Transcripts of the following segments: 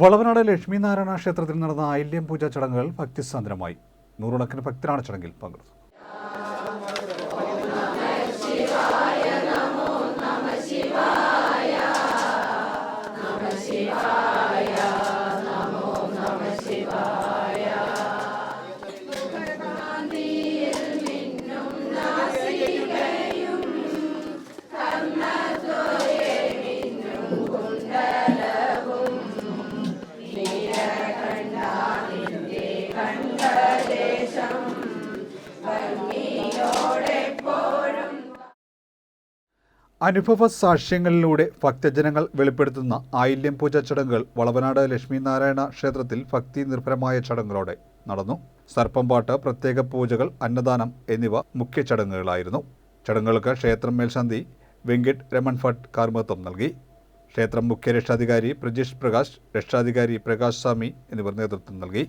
വളവനാട് ലക്ഷ്മിനാരായണ ക്ഷേത്രത്തിൽ നടന്ന ആയില്യം പൂജ ചടങ്ങുകൾ ഭക്തിസാന്ദ്രമായി. നൂറുകണക്കിന് ഭക്തരാണ് ചടങ്ങിൽ പങ്കെടുത്തത്. അനുഭവ സാക്ഷ്യങ്ങളിലൂടെ ഭക്തജനങ്ങൾ വെളിപ്പെടുത്തുന്ന ആയില്യം പൂജ ചടങ്ങുകൾ വളവനാട് ലക്ഷ്മിനാരായണ ക്ഷേത്രത്തിൽ ഭക്തി നിർഭരമായ ചടങ്ങുകളോടെ നടന്നു. സർപ്പംപാട്ട് പ്രത്യേക പൂജകൾ അന്നദാനം എന്നിവ മുഖ്യ ചടങ്ങുകളായിരുന്നു. ചടങ്ങുകൾക്ക് ക്ഷേത്രം മേൽശാന്തി വെങ്കിട്ട് രമൺ ഭട്ട് കാർമ്മത്വം നൽകി. ക്ഷേത്രം മുഖ്യ രക്ഷാധികാരി പ്രജീഷ് പ്രകാശ് രക്ഷാധികാരി പ്രകാശ് സ്വാമി എന്നിവർ നേതൃത്വം നൽകി.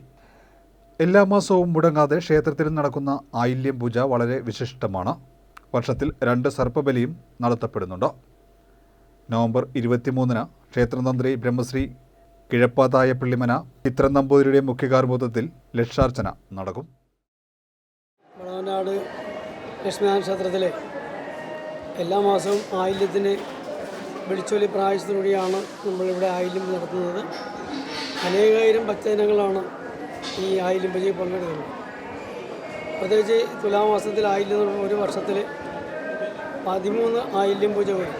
എല്ലാ മാസവും മുടങ്ങാതെ ക്ഷേത്രത്തിൽ നടക്കുന്ന ആയില്യം പൂജ വളരെ വിശിഷ്ടമാണ്. വർഷത്തിൽ രണ്ട് സർപ്പബലിയും നടത്തപ്പെടുന്നുണ്ട്. നവംബർ ഇരുപത്തിമൂന്നിന് ക്ഷേത്രതന്ത്രി ബ്രഹ്മശ്രീ കിഴപ്പാതായ പിള്ളിമന ചിത്രം നമ്പൂതിരിയുടെ മുഖ്യകാർമൂത്തത്തിൽ ലക്ഷാർച്ചന നടക്കും. വളവനാട് ലക്ഷ്മിനാരായണ ക്ഷേത്രത്തിലെ എല്ലാ മാസവും ആയില്യത്തിന് വെളിച്ചൊലി പ്രായശത്തിലൂടെയാണ് നമ്മളിവിടെ ആയില്യം നടത്തുന്നത്. അനേകായിരം ഭക്തജനങ്ങളാണ് ഈ ആയില്യം പൂജയിൽ പങ്കെടുക്കുന്നത്. പ്രത്യേകിച്ച് തുലാമാസത്തിൽ ആയില്യം ഒരു വർഷത്തിൽ പതിമൂന്ന് ആയില്യം പൂജ വരും.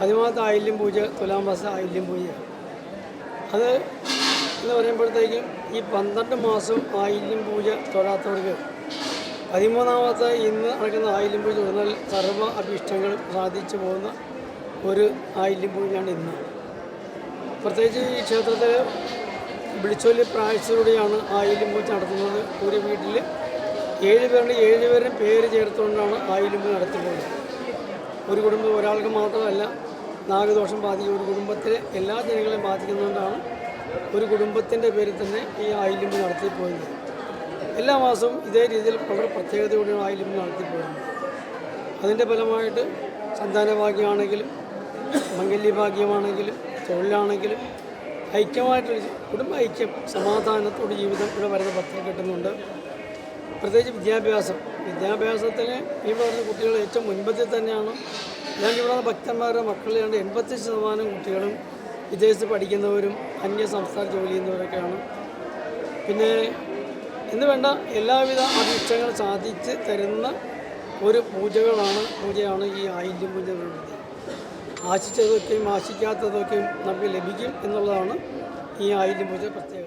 പതിമൂന്നാമത്തെ ആയില്യം പൂജ തുലാമാസ ആയില്യം പൂജ. അത് എന്ന് പറയുമ്പോഴത്തേക്കും ഈ പന്ത്രണ്ട് മാസം ആയില്യം പൂജ തൊഴാത്തവർക്ക് പതിമൂന്നാമത്തെ ഇന്ന് നടക്കുന്ന ആയില്യം പൂജ തൊഴുന്നാൽ സർവ അഭീഷ്ടങ്ങൾ സാധിച്ചു പോകുന്ന ഒരു ആയില്യം പൂജയാണ് ഇന്ന്. പ്രത്യേകിച്ച് ഈ ക്ഷേത്രത്തിൽ വിളിച്ചൊല്ലി പ്രായത്തിലൂടെയാണ് ആയിലും പൂജ നടത്തുന്നത്. ഒരു വീട്ടിൽ ഏഴ് പേരുടെ ഏഴ് പേരും പേര് ചേർത്തുകൊണ്ടാണ് ആയിലും പൂജ നടത്തുന്നത് ഒരു കുടുംബം ഒരാൾക്ക് മാത്രമല്ല നാഗദോഷം ബാധിക്കുന്ന ഒരു കുടുംബത്തിലെ എല്ലാ ജനങ്ങളെയും ബാധിക്കുന്നതുകൊണ്ടാണ് ഒരു കുടുംബത്തിന്റെ പേരിൽ തന്നെ ഈ ആയില്യം നടത്തി പോയത് എല്ലാ മാസവും ഇതേ രീതിയിൽ വളരെ പ്രത്യേകതയോടെയാണ് ആയില്യം നടത്തി പോയത് അതിന്റെ ഫലമായിട്ട് സന്താനഭാഗ്യമാണെങ്കിലും മംഗല്യഭാഗ്യമാണെങ്കിലും തൊഴിലാണെങ്കിലും ഐക്യമായിട്ടുള്ള കുടുംബ ഐക്യം സമാധാനത്തോടെ ജീവിതം ഇവിടെ വരുന്ന പത്രം കിട്ടുന്നുണ്ട്. പ്രത്യേകിച്ച് വിദ്യാഭ്യാസം. വിദ്യാഭ്യാസത്തിന് ഈ പറഞ്ഞ കുട്ടികൾ ഏറ്റവും മുൻപത്തിൽ തന്നെയാണ്. ഞാൻ ഇവിടെ ഭക്തന്മാരുടെ മക്കളിലാണ്ട് എൺപത്തി ശതമാനം കുട്ടികളും വിദേശത്ത് പഠിക്കുന്നവരും അന്യ സംസ്ഥാന ജോലി ചെയ്യുന്നവരൊക്കെയാണ്. പിന്നെ എന്ന് വേണ്ട എല്ലാവിധ അഭിഷ്ടങ്ങൾ സാധിച്ച് തരുന്ന ഒരു പൂജകളാണ് പൂജയാണ് ഈ ആയിരം പൂജ എന്നുള്ളത് ആശിച്ചതൊക്കെയും ആശിക്കാത്തതൊക്കെയും നമുക്ക് ലഭിക്കും എന്നുള്ളതാണ് ഈ ആയിരം പൂജ പ്രത്യേകത.